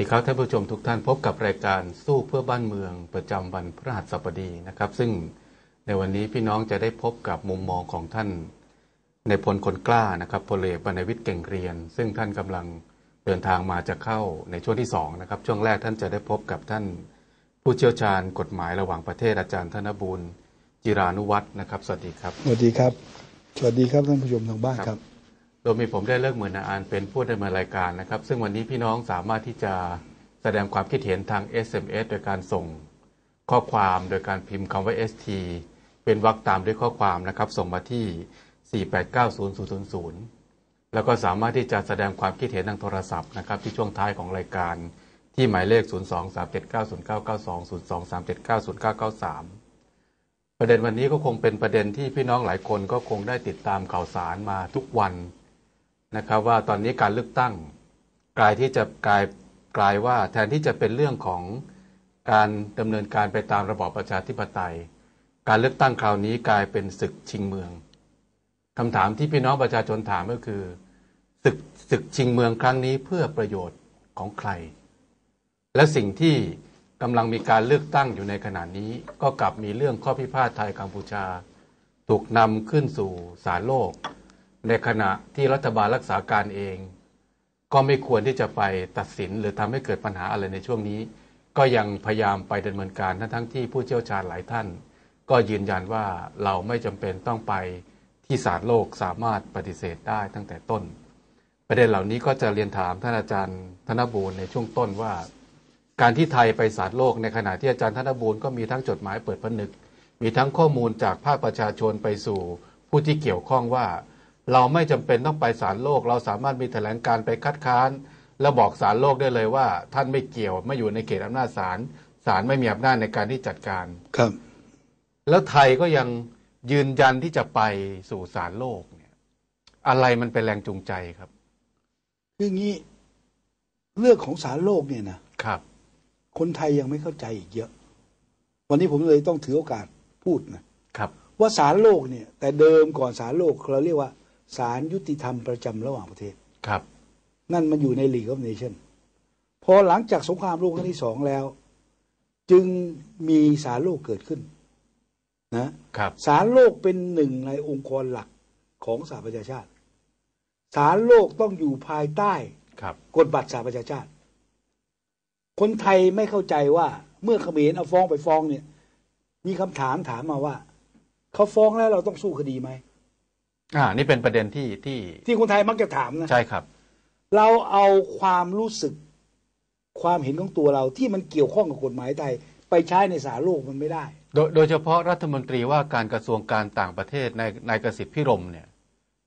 วัสดีครับท่านผู้ชมทุกท่านพบกับรายการสู้เพื่อบ้านเมืองประจำวันพฤหัสบดีนะครับ ซึ่งในวันนี้พี่น้องจะได้พบกับมุมมองของท่าน ในพลคนกล้านะครับพลเอกบรรณวิทย์เก่งเรียน ซึ่งท่านกำลังเดินทางมาจะเข้าในช่วงที่สองนะครับช่วงแรกท่านจะได้พบกับท่าน ผู้เชี่ยวชาญกฎหมายระหว่างประเทศอาจารย์ธนบูลจิรานุวัฒน์นะครับสวัสดีครับสวัสดีครับ สวัสดีครับท่านผู้ชมทางบ้านครับ โดยมีผมได้เลิกเหมือนอานเป็นผู้ดำเนินรายการนะครับ ซึ่งวันนี้พี่น้องสามารถที่จะแสดงความคิดเห็นทาง SMS โดยการส่งข้อความโดยการพิมพ์คำว่า ST เป็นวรรคตามด้วยข้อความนะครับ ส่งมาที่ 4890000 แล้วก็สามารถที่จะแสดงความคิดเห็นทางโทรศัพท์นะครับ ที่ช่วงท้ายของรายการที่หมายเลข 023790992ประเด็นวันนี้ก็คงเป็นประเด็นที่พี่น้องหลายคนก็คงได้ติดตามข่าวสารมาทุกวัน นะครับว่าตอนนี้การเลือกตั้งกลายที่จะกลายกลายว่าแทนที่จะเป็นเรื่องของการดำเนินการไปตามระบอบประชาธิปไตย การเลือกตั้งคราวนี้กลายเป็นศึกชิงเมืองคำถามที่พี่น้องประชาชนถามก็คือศึกศึกชิงเมืองครั้งนี้เพื่อประโยชน์ของใคร และสิ่งที่กำลังมีการเลือกตั้งอยู่ในขณะนี้ ก็กลับมีเรื่องข้อพิพาทไทยกัมพูชา ถูกนำขึ้นสู่ศาลโลก ในขณะที่รัฐบาลรักษาการเอง ก็ไม่ควรที่จะไปตัดสินหรือทำให้เกิดปัญหาอะไรในช่วงนี้ ก็ยังพยายามไปดำเนินการทั้งทั้งที่ผู้เชี่ยวชาญหลายท่าน ก็ยืนยันว่าเราไม่จำเป็นต้องไปที่ศาลโลกสามารถปฏิเสธได้ตั้งแต่ต้น ประเด็นเหล่านี้ก็จะเรียนถามท่านอาจารย์ธนบูรณ์ในช่วงต้นว่า การที่ไทยไปศาลโลกในขณะที่อาจารย์ธนบูรณ์ก็มีทั้งจดหมายเปิดผนึก มีทั้งข้อมูลจากภาคประชาชนไปสู่ผู้ที่เกี่ยวข้องว่า เราไม่จำเป็นต้องไปศาลโลก เราสามารถมีแถลงการไปคัดค้าน แล้วบอกศาลโลกได้เลยว่า ท่านไม่เกี่ยวไม่อยู่ในเขตอำนาจศาลศาลไม่มีอำนาจในการที่จัดการครับ แล้วไทยก็ยังยืนยันที่จะไปสู่ศาลโลกเนี่ย อะไรมันเป็นแรงจูงใจครับคืออย่างนี้เรื่องของสารโลกเนี่ยนะครับ คนไทยยังไม่เข้าใจอีกเยอะ วันนี้ผมเลยต้องถือโอกาสพูดนะครับ ว่าสารโลกเนี่ย แต่เดิมก่อนสารโลกเราเรียกว่า สารยุติธรรมประจำระหว่างประเทศ ครับ นั่นมันอยู่ใน League of Nations พอหลังจากสงครามโลกครั้งที่สองแล้ว จึงมีสารโลกเกิดขึ้นนะครับสารโลกเป็นหนึ่งในองค์กรหลักของสหประชาชาติสารโลกต้องอยู่ภายใต้ครับกฎบัตรสหประชาชาติ คนไทยไม่เข้าใจว่าเมื่อเขมรเอาฟ้องไปฟ้องเนี่ย มีคำถามถามมาว่า เขาฟ้องแล้วเราต้องสู้คดีไหม อ่า นี่เป็นประเด็นที่ที่ที่คนไทยมักจะถามนะ ใช่ครับ เราเอาความรู้สึกความเห็นของตัวเราที่มันเกี่ยวข้องกับกฎหมายไทย ไปใช้ในสารโลกมันไม่ได้ โดยโดยเฉพาะรัฐมนตรีว่าการกระทรวงการต่างประเทศในนายกสิทธิ์พิรมเนี่ย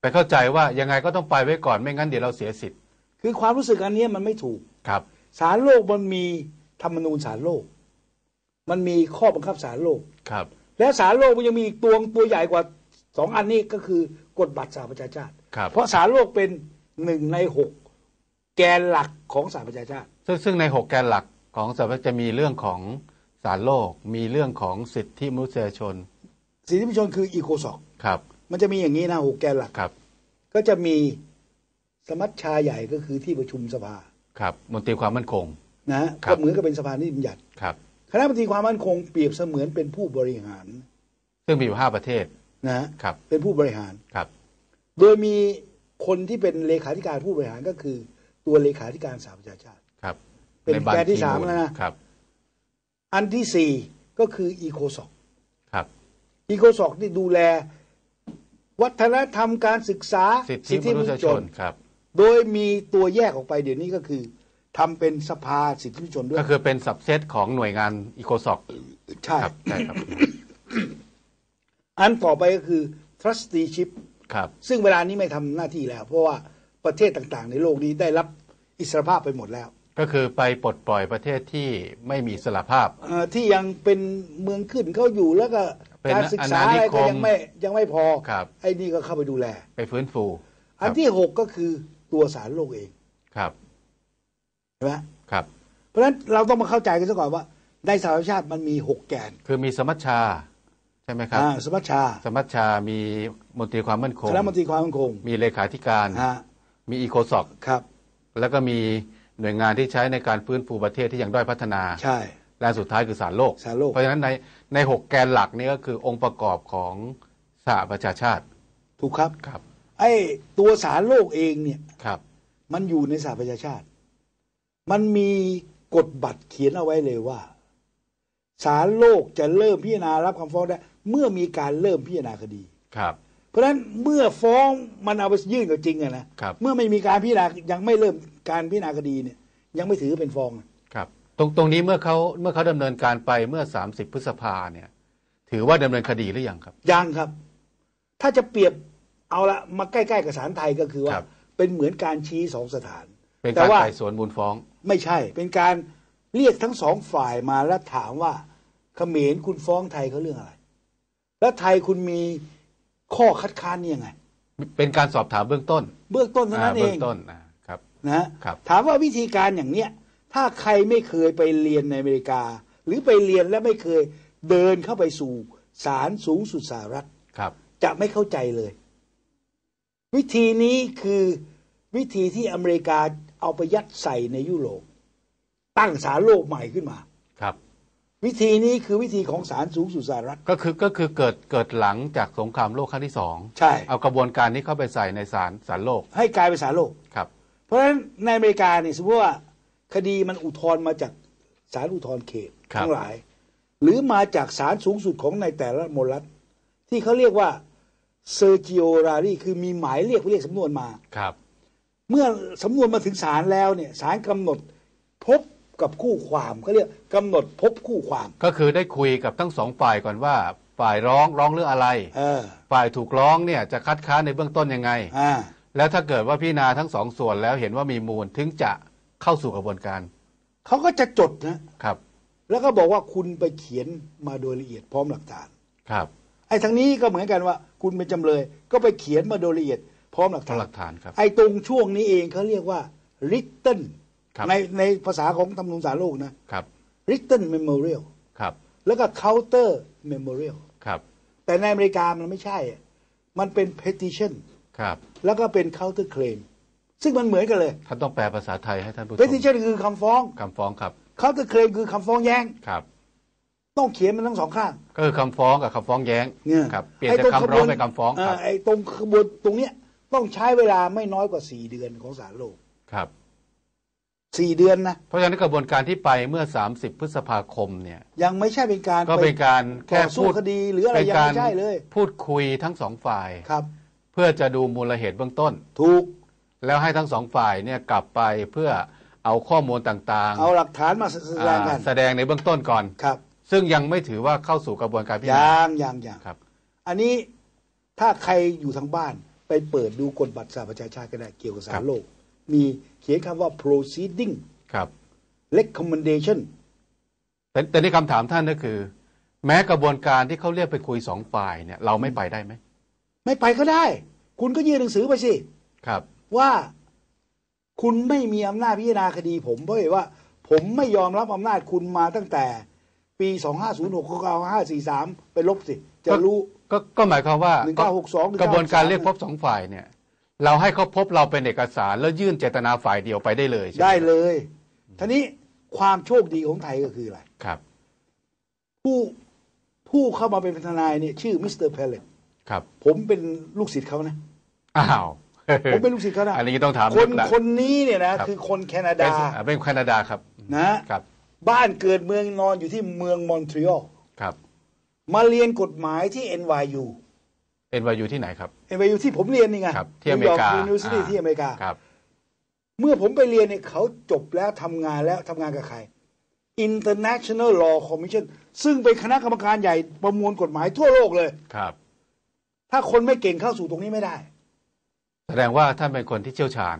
ไปเข้าใจว่ายังไงก็ต้องไปไว้ก่อนไม่งั้นเดี๋ยวเราเสียสิทธิ์ คือความรู้สึกอันเนี้ยมันไม่ถูกครับสารโลกมันมีธรรมนูญสารโลก มันมีข้อบังคับสารโลกครับ และสารโลกมันยังมีอีกตัวตัวใหญ่กว่า สองอันนี้ก็คือกฎบัตรสหประชาชาติ ครับ เพราะสารโลกเป็นหนึ่งในหกแกนหลักของสหประชาชาติ ซึ่งซึ่งในหกแกนหลักของสหประชาชาติจะมีเรื่องของศาลโลก มีเรื่องของสิทธิมนุษยชน สิทธิมนุษยชนคืออีโคซอกครับ มันจะมีอย่างนี้นะหกแกนหลัก ครับ ก็จะมีสมัชชาใหญ่ก็คือที่ประชุมสภาครับมนตรีความมั่นคง นะฮะครับ ก็เหมือนกับเป็นสภานิติบัญญัติ ครับ คณะมนตรีความมั่นคงเปรียบเสมือนเป็นผู้บริหาร ซึ่งมีอยู่ห้าประเทศ นะฮะครับเป็นผู้บริหารครับ โดยมีคนที่เป็นเลขาธิการผู้บริหารก็คือ ตัวเลขาธิการสหประชาชาติครับ เป็นใบัญแกนที่ชีสามมูลแล้วนะครับ อันที่สี่ก็คืออีโคซอกครับอีโคซอกที่ดูแล วัฒนธรรมการศึกษาสิทธิมนุษยชนครับ โดยมีตัวแยกออกไปเดี๋ยวนี้ก็คือทำเป็นสภาสิทธิมนุษยชนด้วย ก็คือเป็นสับเซตของหน่วยงานอีโคซอกใช่ครับใช่ครับ อันต่อไปก็คือ trusteeship ครับ ซึ่งเวลานี้ไม่ทำหน้าที่แล้ว เพราะว่าประเทศต่างๆ ในโลกนี้ได้รับอิสรภาพไปหมดแล้วก็คือไปปลดปล่อยประเทศที่ไม่มีอิสระภาพ เอ่อที่ยังเป็นเมืองขึ้นเขาอยู่แล้วก็เป็นการศึกษาอาณานิอะไรคก็มยังไม่ยังไม่พอ ครับ ไอ้นี่ก็เข้าไปดูแล ไปฟื้นฟูอันที่หกก็คือตัวสารโลกเองครับใช่ไหมครับ เพราะฉะนั้นเราต้องมาเข้าใจกันซะก่อนว่า ในสหประชาชาติมันมีหกแกน คือมีสมัชชา ใช่ไหมครับอ่าสมัชชา สมัชชามีมนตรีความมั่นคงคณะมนตรีความมั่นคง มีเลขาธิการฮะมีอีโคซอกครับ แล้วก็มีหน่วยงานที่ใช้ในการฟื้นฟูประเทศที่ยังด้อยพัฒนา ใช่และสุดท้ายคือศาลโลกศาลโลก เพราะฉะนั้นในในหกแกนหลักนี้ก็คือองค์ประกอบของสหประชาชาติ ถูกครับครับ ไอ้ตัวสารโลกเองเนี่ยครับ มันอยู่ในสหประชาชาติ มันมีกฎบัตรเขียนเอาไว้เลยว่าศาลโลกจะเริ่มพิจารณารับคำฟ้องได้ เมื่อมีการเริ่มพิจารณาคดีครับ เพราะฉะนั้นเมื่อฟ้องมันเอาไปยื่นก็จริงอะนะครับเมื่อไม่มีการพิจารณายังไม่เริ่มการพิจารณาคดีเนี่ย ยังไม่ถือเป็นฟ้องอะครับ ตรงตรงนี้เมื่อเขาเมื่อเขาดำเนินการไปเมื่อ 30 พฤษภาเนี่ย ถือว่าดำเนินคดีหรือยังครับ ยังครับ ถ้าจะเปรียบเอาละมาใกล้ๆกับศาลไทยก็คือว่า ครับ เป็นเหมือนการชี้สองสถาน เป็นแต่การว่า ไต่สวนมูลฟ้อง ไม่ใช่ เป็นการเรียกทั้งสองฝ่ายมาแล้วถามว่าเขมรคุณฟ้องไทยเขาเรื่องอะไร แล้วไทยคุณมีข้อคัดค้านนี่ยังไง เป็นการสอบถามเบื้องต้น เบื้องต้นเท่านั้นเอบื้องต้นอ่าครับนะฮะครับ ถามว่าวิธีการอย่างเนี้ยถ้าใครไม่เคยไปเรียนในอเมริกา หรือไปเรียนและไม่เคยเดินเข้าไปสู่ศาลสูงสุดสหรัฐครับ จะไม่เข้าใจเลย วิธีนี้คือวิธีที่อเมริกาเอาไปยัดใส่ในยุโรปตั้งศาลโลกใหม่ขึ้นมาครับ วิธีนี้คือวิธีของศาลสูงสุดสหรัฐ ก็คือก็คือเกิดเกิดหลังจากสงครามโลกครั้งที่สองใช่ เอากระบวนการนี้เข้าไปใส่ในศาลศาลโลกให้กลายเป็นศาลโลก ครับ เพราะฉะนั้นในอเมริกาเนี่ยสมมติว่าคดีมันอุทธรณ์มาจากศาลอุทธรณ์เขตครับทั้งหลาย หรือมาจากศาลสูงสุดของในแต่ละมลรัฐที่เขาเรียกว่าเซอร์จิโอรารีคือมีหมายเรียกเรียกสำนวนมาครับ เมื่อสำนวนมาถึงศาลแล้วเนี่ยศาลกำหนดพบ กับคู่ความเขาเรียกกำหนดพบคู่ความ ก็คือได้คุยกับทั้งสองฝ่ายก่อนว่า ฝ่ายร้องร้องเรื่องอะไร เออฝ่ายถูกร้องเนี่ยจะคัดค้านในเบื้องต้นยังไง อ่าแล้วถ้าเกิดว่าพิจารณาทั้งสองส่วนแล้วเห็นว่ามีมูลถึงจะเข้าสู่กระบวนการเขาก็จะจดนะ ครับแล้วก็บอกว่าคุณไปเขียนมาโดยละเอียดพร้อมหลักฐาน ครับไอ้ทางนี้ก็เหมือนกันว่า คุณเป็นจำเลย ก็ไปเขียนมาโดยละเอียดพร้อมหลักพร้อฐามนหลักฐานครับ ไอ้ตรงช่วงนี้เองเขาเรียกว่า written ครับ ในในภาษาของธรรมนูญสารโลกนะครับ written memorial ครับ แล้วก็ counter memorial ครับ แต่ในอเมริกามันไม่ใช่อะมันเป็น petition ครับ แล้วก็เป็น counter claim ซึ่งมันเหมือนกันเลย ท่านต้องแปลภาษาไทยให้ท่านผู้ชม petition คือคำฟ้อง คำฟ้องครับ counter claim คือคำฟ้องแย้ง ครับ ต้องเขียนมันทั้งสองข้าง ก็คือคำฟ้องกับคำฟ้องแย้งเนี่ยครับ เปลี่ยนไอ้จากตคำร้องเป็นคำฟ้องครับเไอ้ตรงขบวนตรงเนี้ยต้องใช้เวลาไม่น้อยกว่าสี่เดือนของศาลโลก ครับ สี่เดือนนะเพราะฉะนั้นกระบวนการที่ไปเมื่อ 30 พฤษภาคมเนี่ยยังไม่ใช่เป็นการก็เป็นการต่แค่อสู้พูดคดีหรืออะไรเป็นยังการไม่ใช่เลย พูดคุยทั้งสองฝ่ายครับ เพื่อจะดูมูลเหตุเบื้องต้น ถูก แล้วให้ทั้งสองฝ่ายเนี่ยกลับไปเพื่อเอาข้อมูลต่างเอาหลักฐานมาแสดงกันอ่าแสดงในเบื้องต้นก่อนครับ ซึ่งยังไม่ถือว่าเข้าสู่กระบวนการพิจารยัณางยังยังครับ อันนี้ถ้าใครอยู่ทางบ้านไปเปิดดูกฎบัตรสหประชาชาติก็ได้เกี่ยวกับศาครัลบโลก มีเขียนคำว่า proceeding ครับ recommendation แต่แต่นี่คำถามท่านก็คือ แม้กระบวนการที่เขาเรียกไปคุยสองฝ่ายเนี่ย เราไม่ไปได้ไหม ไม่ไปก็ได้ คุณก็ยื่นหนังสือไปสิ ครับ ว่าคุณไม่มีอำนาจพิจารณาคดีผมเพราะเหตุว่า ผมไม่ยอมรับอำนาจคุณมาตั้งแต่ ปี 2506ข้อ543 ไปลบสิ จะรู้ก็ก็หมายความว่า1962 กระบวนการเรียกพบสองฝ่ายเนี่ย เราให้เขาพบเราเป็นเอกสาร แล้วยื่นเจตนาฝ่ายเดียวไปได้เลยใช่ไหมได้เลยทีนี้ความโชคดีของไทยก็คืออะไรครับ ผู้ผู้เข้ามาเป็นทนายเนี่ยชื่อมิสเตอร์เพลเลตครับ ผมเป็นลูกศิษย์เขานะอ้าวผมเป็นลูกศิษย์เขานะอันนี้ต้องถามคนลึกละคนนี้เนี่ยนะครับคือคนแคนาเป็นดาอ่าเป็นแคนาดาครับนะครับ บ้านเกิดเมืองนอนอยู่ที่เมืองมอนทรีออลครับ มาเรียนกฎหมายที่ NYU เอ็นวายูที่ไหนครับ NYU ที่ผมเรียนนี่ไงครับที่อเมริกานิวยอร์ University ที่อเมริกาครับ เมื่อผมไปเรียนเนี่ยเขาจบแล้วทำงานแล้วทำงานกับใคร International Law Commission ซึ่งเป็นคณะกรรมการใหญ่ประมวลกฎหมายทั่วโลกเลยครับ ถ้าคนไม่เก่งเข้าสู่ตรงนี้ไม่ได้ แสดงว่าท่านเป็นคนที่เชี่ยวชาญ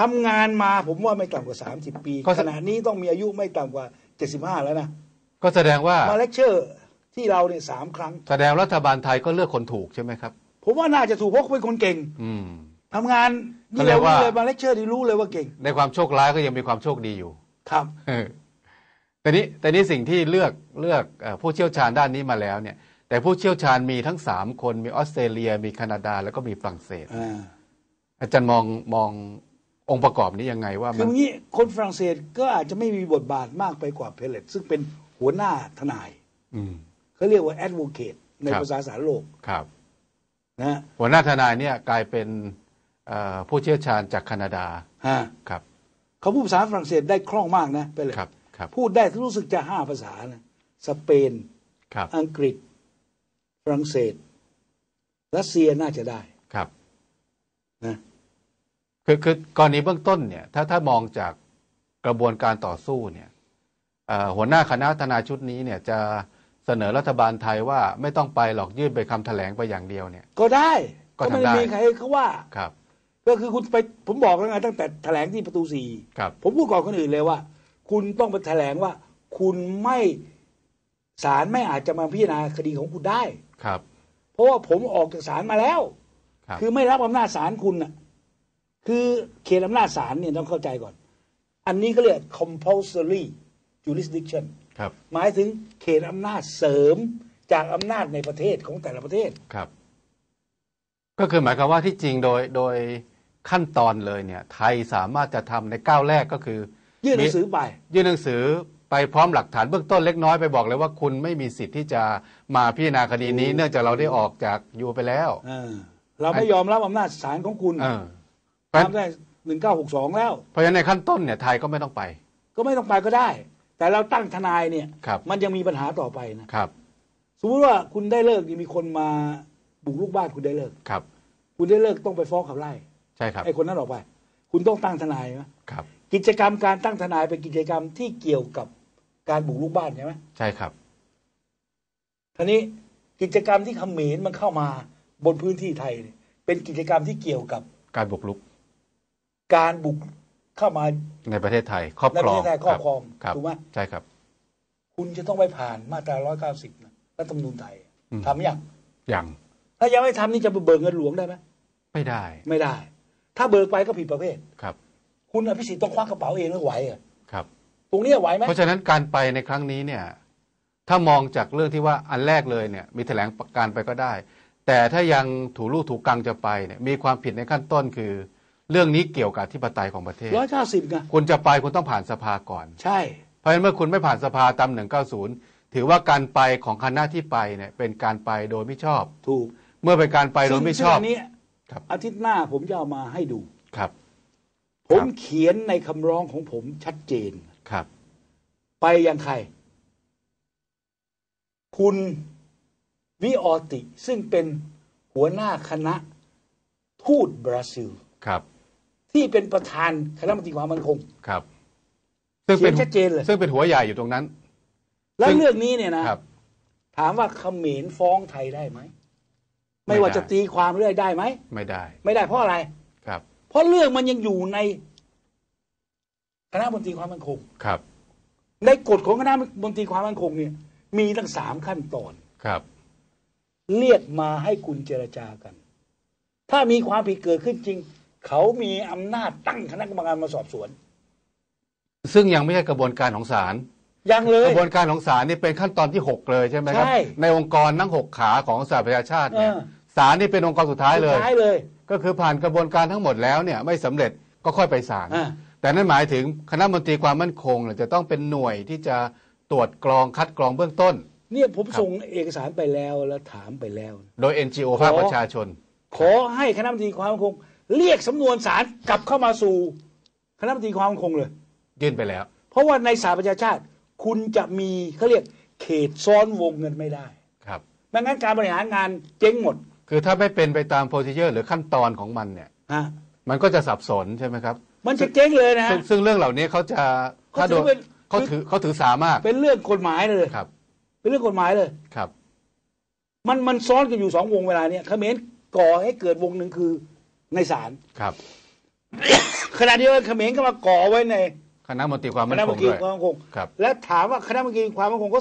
ทำงานมาผมว่าไม่ต่ำกว่า 30 ปีก็ขณะนี้ต้องมีอายุไม่ต่ำกว่า 75 แล้วนะก็แสดงว่ามาเลคเชอร์ ที่เราเนี่ยสามครั้ง แสดงรัฐบาลไทยก็เลือกคนถูกใช่ไหมครับ ผมว่าน่าจะถูกเพราะเขาเป็นคนเก่ง อืม ทำงานก็นี่เรียเรากว่ารู้เลยมาเลคเชอร์ที่รู้เลยว่าเก่งในความโชคร้ายก็ยังมีความโชคดีอยู่ ครับ เออแต่นี้แต่นี้สิ่งที่เลือกเลือกเอ่อผู้เชี่ยวชาญด้านนี้มาแล้วเนี่ย แต่ผู้เชี่ยวชาญมีทั้งสามคนมีออสเตรเลียมีแคนาดาแล้วก็มีฝรั่งเศส อ่า อาจารย์มองมององค์ประกอบนี้ยังไงว่าคืมัอนอย่างนี้คนฝรั่งเศสก็อาจจะไม่มีบทบาทมากไปกว่าเพลเลตซึ่งเป็นหัวหน้าทนาย อืม เขาเรียกว่าแอดโวเค e ในครับภาษาสารโลกครับนะฮะหัวหน้าทนายเนี่ยกลายเป็นเอ่อผู้เชี่ยวชาญจากแคนาดาฮะครับเขาพูดภาษาฝรั่งเศสได้คล่องมากนะไปเลยครับครับพูดได้รู้สึกจะห้าภาษานะสเปนครับอังกฤษฝรั่งเศสรัสเซียน่าจะได้ครับนะคือคือกรณีเบื้องต้นเนี่ย ถ้าถ้ามองจากกระบวนการต่อสู้เนี่ยเอ่อหัวหน้าคณะทนายชุดนี้เนี่ยจะ เสนอรัฐบาลไทยว่าไม่ต้องไปหรอกยื่นไปนคำแถลงไปอย่างเดียวเนี่ย ก็ได้ก็ก็ทำไม่ได้ได้ มีใครเขาว่า ครับ ก็คือคุณไปผมบอกแล้วไงตั้งแต่แถลงที่ประตูสี่ครับ ผมพูดก่อนคนอื่นเลยว่า คุณต้องไปแถลงว่า คุณไม่ศาลไม่อาจจะมาพิจารณาคดีของคุณได้ ครับ เพราะว่าผมออกจากศาลมาแล้ว ครับ คือไม่รับอำนาจศาลคุณน่ะ คือเขตอำนาจศาลเนี่ยต้องเข้าใจก่อน อันนี้ก็เรียก compulsory jurisdiction ครับ หมายถึงเขตอำนาจเสริมจากอำนาจในประเทศของแต่ละประเทศ ครับ ก็คือหมายความว่าที่จริงโดยโดยขั้นตอนเลยเนี่ย ไทยสามารถจะทำในก้าวแรกก็คือ ยื่นหนังสือไป ยื่นหนังสือไปพร้อมหลักฐานเบื้องต้นเล็กน้อยไปบอกเลยว่าคุณไม่มีสิทธิ์ที่จะมาพิจารณาคดีนี้ เนื่องจากเราได้ออกจากยูไปแล้ว เออเราไม่ยอมรับอำนาจศาลของคุณเออเพราะฉะนั้นทำได้หนึ่งเก้าหกสองแล้ว เพราะฉะนั้นในขั้นต้นเนี่ยไทยก็ไม่ต้องไป ก็ไม่ต้องไปก็ได้ แต่เราตั้งทนายเนี่ย ครับมันยังมีปัญหาต่อไปนะครับ สมมติว่าคุณได้เลิกมีคนมาบุกลูกบ้านคุณได้เลิก ครับ คุณได้เลิกต้องไปฟ้องขับไล่ใช่ครับ ไอ้คนนั้นออกไป คุณต้องตั้งทนายไหมครับ กิจกรรมการตั้งทนายเป็นกิจกรรมที่เกี่ยวกับการบุกลูกบ้านใช่ไหมใช่ครับ ทีนี้กิจกรรมที่เขมรมันเข้ามาบนพื้นที่ไทยเนี่ยเป็นกิจกรรมที่เกี่ยวกับการบุกรุก การบุก เข้ามาในประเทศไทยครอบในคปรระอเทงศไทยครอบครองครับถูกไหมใช่ครับ คุณจะต้องไปผ่านมาตรา190นะรัฐธรรมนูญไทยอืมทำยังอย่างถ้ายังไม่ทำนี่จะไปเบิกเงินหลวงได้ไหมไม่ได้ ไม่ได้ ถ้าเบิกไปก็ผิดประเภทครับ คุณอภิสิทธิ์ต้องควักกระเป๋าเองแล้วไหวเหรอครับ ตรงนี้ไหวไหมเพราะฉะนั้นการไปในครั้งนี้เนี่ย ถ้ามองจากเรื่องที่ว่าอันแรกเลยเนี่ย มีแถลงการไปก็ได้ แต่ถ้ายังถูลูกถูกกังจะไปเนี่ยมีความผิดในขั้นต้นคือ เรื่องนี้เกี่ยวกับที่ปไตยของประเทศ ร้อยเก้าสิบไงคุณจะไปคุณต้องผ่านสภาก่อน ใช่ เพราะฉะนั้นเมื่อคุณไม่ผ่านสภาตาม 190 ถือว่าการไปของคณะที่ไปเนี่ยเป็นการไปโดยไม่ชอบ ถูกเมื่อเป็นการไปโดยไม่ชอบ ซึ่งนนี้ครับ อาทิตย์หน้าผมจะเอามาให้ดู ครับ ผมเขียนในคำร้องของผมชัดเจน ครับ ไปยังใคร คุณวิออติ ซึ่งเป็นหัวหน้าคณะทูตบราซิล ครับ ที่เป็นประธานคณะมนตรีความมั่นคงครับ ซึ่งเป็นเขียนชัดเจนเลยซึ่งเป็นหัวใหญ่อยู่ตรงนั้น แล้วซึ่งเรื่องนี้เนี่ยนะครับถามว่าเขมรฟ้องไทยได้ไหมไม่ไม่ว่าได้จะตีความเรื่อยได้ไหมไม่ได้ ไม่ได้เพราะอะไรครับ เพราะเรื่องมันยังอยู่ในคณะมนตรีความมั่นคงครับ ในกฎของคณะมนตรีความมั่นคงเนี่ย มีตั้งสามขั้นตอนครับ เรียกมาให้คุณเจรจากัน ถ้ามีความผิดเกิดขึ้นจริง เขามีอำนาจตั้งคณะกรรมการมาสอบสวน ซึ่งยังไม่ใช่กระบวนการของศาลยังเลกยระบวนการของศาลนี่เป็นขั้นตอนที่ 6 เลยใช่ไหมครับ ใช่ ในองค์กรทั้งหกขาของสหประชาชาติเนี่ยเออศาลนี่เป็นองค์กรสุดท้ายเลยสุดท้ายเลย ก็คือผ่านกระบวนการทั้งหมดแล้วเนี่ยไม่สำเร็จก็ค่อยไปศาลอ่า แต่นั่นหมายถึงคณะมนตรีความมั่นคงเนี่ยจะต้องเป็นหน่วยที่จะตรวจกรองคัดกรองเบื้องต้น เนี่ยผมครับส่งเอกสารไปแล้วแล้วถามไปแล้ว โดย NGO ภาคประชาชน ขอให้คณะมนตรีความมั่นคง เรียกสำนวนศาลกลับเข้ามาสู่คณะมนตรีความมั่นคงเลย ยื่นไปแล้ว เพราะว่าในสหประชาชาติ คุณจะมีเขาเรียกเขตซ้อนวงเงินไม่ได้ครับไม่งั้นการบริหารงานเจ๊งหมดคือถ้าไม่เป็นไปตามโพซิเชอร์หรือขั้นตอนของมันเนี่ย ฮะมันก็จะสับสนใช่ไหมครับมันจะเจ๊งเลยนะซึ่งซึ่งเรื่องเหล่านี้เขาจะถ้าโดเขาถือเป็น เขาถือเขาถือสามากเป็นเรื่องกฎหมายเลยครับเป็นเรื่องกฎหมายเลย ครับ มันมันซ้อนกันอยู่สองวงเวลาเนี่ยเขมรก่อให้เกิดวงหนึ่งคือ ในศาลครับขณะเดียวกันเขมรก็มาก่อไว้ในคณะมนตรีความคมั่นณะคมนงตรีด้วยความมั่นคงครับและถามว่าคณะมนตรีความมั่นคงก็